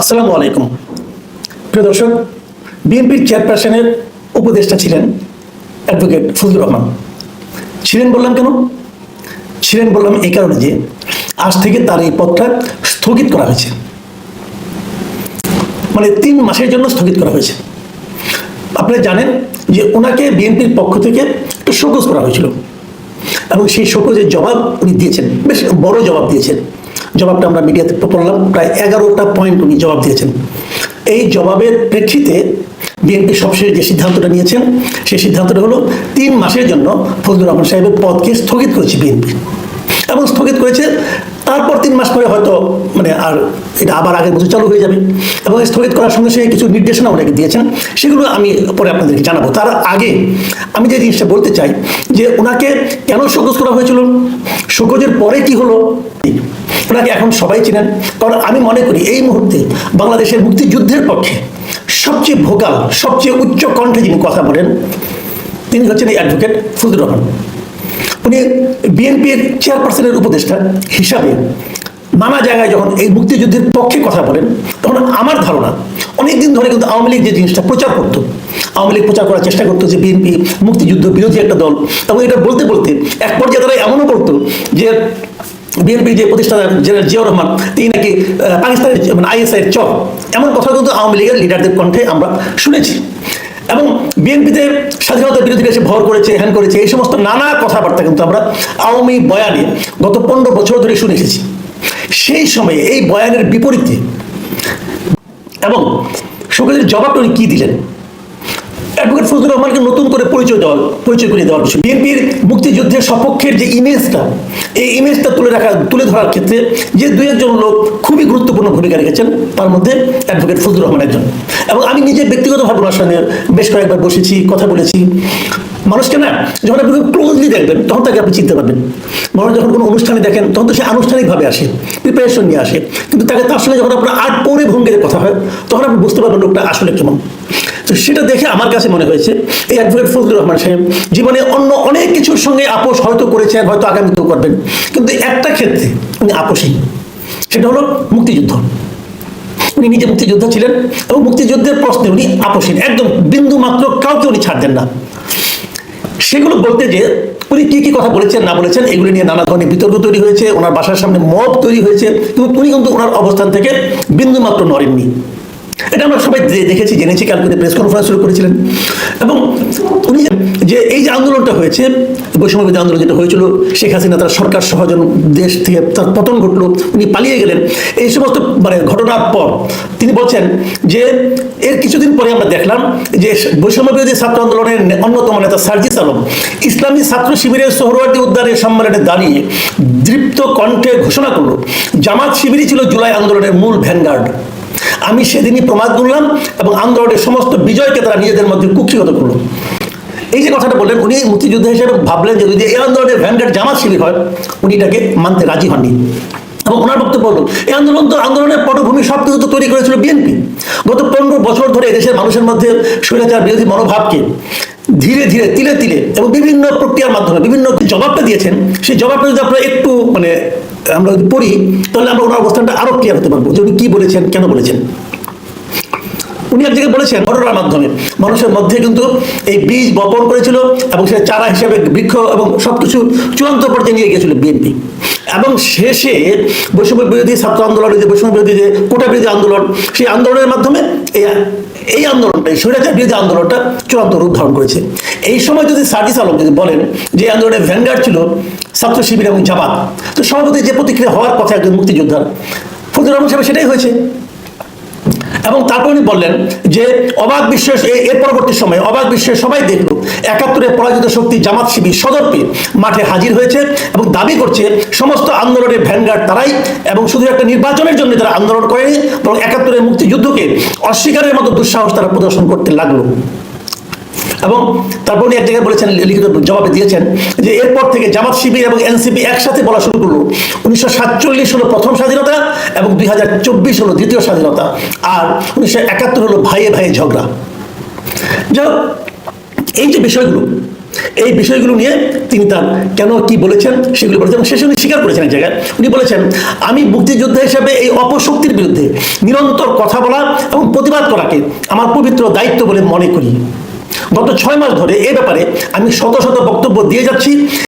আসসালামু আলাইকুম। প্রিয় দর্শক, বিএনপির চেয়ারপারসনের উপদেষ্টা ছিলেন অ্যাডভোকেট ফজলুর রহমান। ছিলেন বললাম কেন? ছিলেন বললাম এই কারণে যে আজ থেকে তার এই পদটা স্থগিত করা হয়েছে। মানে তিন মাসের জন্য স্থগিত করা হয়েছে। আপনারা জানেন যে ওনাকে বিএনপির পক্ষ থেকে একটা শোকজ করা হয়েছিল। এবং সেই শোকজের জবাব উনি দিয়েছেন। বেশ বড় জবাব দিয়েছেন। জবাবটা আমরা মিডিয়াতে পড়লাম, প্রায় এগারোটা পয়েন্ট উনি জবাব দিয়েছেন। এই জবাবের প্রেক্ষিতে বিএনপি সবশেষ যে সিদ্ধান্তটা নিয়েছেন, সেই সিদ্ধান্তটা হলো তিন মাসের জন্য ফজলুর রহমান সাহেবের পদকে স্থগিত করেছে বিএনপি। এবং স্থগিত করেছে তারপর তিন মাস পরে হয়তো মানে আর এটা আবার আগের বছর চালু হয়ে যাবে। এবং স্থগিত করার সঙ্গে সঙ্গে কিছু নির্দেশনা ওনাকে দিয়েছেন। সেগুলো আমি পরে আপনাদেরকে জানাব। তার আগে আমি যে জিনিসটা বলতে চাই, যে ওনাকে কেন শোকজ করা হয়েছিল? শোকজের পরে কি হলো? ওনাকে এখন সবাই চিনেন। কারণ আমি মনে করি এই মুহূর্তে বাংলাদেশের মুক্তিযুদ্ধের পক্ষে সবচেয়ে ভোকাল সবচেয়ে উচ্চ কণ্ঠে যিনি কথা বলেন, তিনি হচ্ছেন এই অ্যাডভোকেট ফজলুর রহমান। উনি বিএনপির চেয়ারপারসনের উপদেষ্টা হিসাবে নানা জায়গায় যখন এই মুক্তিযুদ্ধের পক্ষে কথা বলেন, তখন আমার ধারণা অনেকদিন ধরে কিন্তু আওয়ামী লীগ যে জিনিসটা প্রচার করতো, আওয়ামী লীগ প্রচার করার চেষ্টা করতো যে বিএনপি মুক্তিযুদ্ধ বিরোধী একটা দল এবং এটা বলতে বলতে এক পর্যায়ে তারা এমনও করতো যে বিএনপি যে প্রতিষ্ঠাতা জেনারেল জিয়াউর রহমান, তিনি নাকি পাকিস্তানের মানে আইএসআই চক এমন কথা কিন্তু আওয়ামী লীগের লিডারদের কণ্ঠে আমরা শুনেছি। এবং বিএনপিতে স্বাধীনতা বিরোধীরা এসে ভর করেছে হ্যান করেছে, এই সমস্ত নানা কথাবার্তা কিন্তু আমরা আওয়ামী বয়ানে গত পনেরো বছর ধরে শুনে এসেছি। সেই সময়ে এই বয়ানের বিপরীতে এবং সকলের জবাবটা উনি কী দিলেন? অ্যাডভোকেট ফজলুর রহমানকে নতুন করে পরিচয় দেওয়ার, পরিচয় করে দেওয়ার বিষয়। বিএনপির মুক্তিযুদ্ধের সপক্ষের যে ইমেজটা এই ইমেজটা তুলে রাখা, তুলে ধরার ক্ষেত্রে যে দুই একজন লোক খুবই গুরুত্বপূর্ণ ভূমিকা রেখেছেন, তার মধ্যে অ্যাডভোকেট ফজলুর রহমান একজন। এবং আমি নিজে ব্যক্তিগতভাবে ওনার সঙ্গে বেশ কয়েকবার বসেছি, কথা বলেছি। মানুষকে না, যখন আপনি ক্লোজলি দেখবেন, তখন তাকে আপনি চিনতে পারবেন। মানুষ যখন কোনো অনুষ্ঠানে দেখেন, তখন তো সে আনুষ্ঠানিকভাবে আসে প্রিপারেশন নিয়ে আসে। কিন্তু তাকে তার সঙ্গে যখন আপনার আট পরে কথা হয়, তখন আপনি বুঝতে পারবেন লোকটা আসলে কেমন। তো সেটা দেখে আমার কাছে মনে হয়েছে, এই অ্যাডভোকেট ফজলুর রহমান সাহেব জীবনে অন্য অনেক কিছুর সঙ্গে আপোষ হয়তো করেছেন, হয়তো আগামীতেও করবেন। কিন্তু একটা ক্ষেত্রে উনি আপোষী, সেটা হলো মুক্তিযুদ্ধ। উনি নিজে মুক্তিযোদ্ধা ছিলেন এবং মুক্তিযুদ্ধের প্রশ্নে উনি আপোষহীন একদম বিন্দু মাত্র কাউকে উনি ছাড় দেন না। সেগুলো বলতে যে উনি কি কি কথা বলেছেন, না বলেছেন, এগুলো নিয়ে নানা ধরনের বিতর্ক তৈরি হয়েছে, ওনার বাসার সামনে মব তৈরি হয়েছে, কিন্তু উনি কিন্তু ওনার অবস্থান থেকে বিন্দুমাত্র নড়েননি। এটা আমরা সবাই দেখেছি, জেনেছি, কালকে প্রেস কনফারেন্স শুরু করেছিলেন। এবং উনি যে এই যে আন্দোলনটা হয়েছে বৈষম্যবিধি আন্দোলন যেটা হয়েছিল, শেখ হাসিনা তার সরকার সহজন দেশ থেকে তার পতন ঘটলো, উনি পালিয়ে গেলেন। এই সমস্ত মানে ঘটনার পর তিনি বলছেন যে, এর কিছুদিন পরে আমরা দেখলাম যে বৈষম্যবিরোধী ছাত্র আন্দোলনের অন্যতম নেতা সার্জিস আলম ইসলামী ছাত্র শিবিরের সোহরওয়ার্দী উদ্যানের সম্মেলনে দাঁড়িয়ে দৃপ্ত কণ্ঠে ঘোষণা করল, জামাত শিবিরই ছিল জুলাই আন্দোলনের মূল ভ্যানগার্ড। আমি সেদিনই প্রমাদ করলাম এবং আন্দোলনের সমস্ত বিজয়কে তারা নিজেদের মধ্যে কুক্ষিগত করল। এই যে কথাটা বললেন, উনি মুক্তিযুদ্ধ হিসেবে ভাবলেন যে যদি এই আন্দোলনের ভ্যানগার্ড জামাত শিবির হয়, উনি এটাকে মানতে রাজি হননি। এবং ওনার বক্তব্য হলো এই আন্দোলন তো আন্দোলনের পটভূমি সব কিছু তো তৈরি করেছিল বিএনপি। গত পনেরো বছর ধরে দেশের মানুষের মধ্যে স্বৈরাচার বিরোধী মনোভাবকে ধীরে ধীরে, তিলে তিলে এবং বিভিন্ন প্রক্রিয়ার মাধ্যমে বিভিন্ন জবাবটা দিয়েছেন। সেই জবাবটা যদি আপনারা একটু মানে আমরা যদি পড়ি, তাহলে আমরা ওনার অবস্থানটা আরও ক্লিয়ার হতে পারব উনি কি বলেছেন, কেন বলেছেন। উনি এক জায়গায় বলেছেন ঘটনার মাধ্যমে। মানুষের মধ্যে কিন্তু এই বীজ বপন করেছিল এবং সে চারা হিসেবে বৃক্ষ এবং সবকিছু চূড়ান্ত পর্যায়ে নিয়ে গিয়েছিল বিএনপি এবং শেষে বৈষম্য বিরোধী ছাত্র আন্দোলনের যে বৈষম্য বিরোধী যে কোটা বিরোধী আন্দোলন, সেই আন্দোলনের মাধ্যমে এই এই আন্দোলনটা, এই স্বৈরাচার বিরোধী আন্দোলনটা চূড়ান্ত রূপ ধারণ করেছে। এই সময় যদি সার্জিস আলম যদি বলেন যে আন্দোলনের ভ্যানগার্ড ছিল ছাত্র শিবির এবং জামাত, তো সভাপতি যে প্রতিক্রিয়া হওয়ার কথা একজন মুক্তিযোদ্ধার, ফজলুর রহমান সাহেব সেটাই হয়েছে। এবং তারপর উনি বললেন যে অবাধ বিশ্বের এ- এর পরবর্তী সময়ে অবাধ বিশ্বের সবাই দেখল। একাত্তরে পরাজিত শক্তি জামাত শিবির সদর্পে মাঠে হাজির হয়েছে এবং দাবি করছে সমস্ত আন্দোলনের ভ্যানগার্ড তারাই এবং শুধু একটা নির্বাচনের জন্য তারা আন্দোলন করেনি, বরং একাত্তরের মুক্তিযুদ্ধকে অস্বীকারের মতো দুঃসাহস তারা প্রদর্শন করতে লাগল। এবং তারপর উনি এক জায়গায় বলেছেন, লিখিত জবাবে দিয়েছেন যে এরপর থেকে জামাত, শিবির এবং এনসিপি একসাথে বলা শুরু করল। উনিশশো সাতচল্লিশ হলো প্রথম স্বাধীনতা এবং দুই হাজার চব্বিশ হলো দ্বিতীয় স্বাধীনতা। আর উনিশশো একাত্তর হলো ভাইয়ে ভাইয়ে ঝগড়া। যাই এই যে বিষয়গুলো, এই বিষয়গুলো নিয়ে তিনি তার কেন কি বলেছেন সেগুলো বলেছেন শেষে উনি স্বীকার করেছেন এক জায়গায়। উনি বলেছেন, আমি মুক্তিযোদ্ধা হিসাবে এই অপশক্তির বিরুদ্ধে নিরন্তর কথা বলা এবং প্রতিবাদ করাকে আমার পবিত্র দায়িত্ব বলে মনে করি। গত ছয় মাস ধরে এ ব্যাপারে আমি শত শত বক্তব্য দিয়ে যাচ্ছি।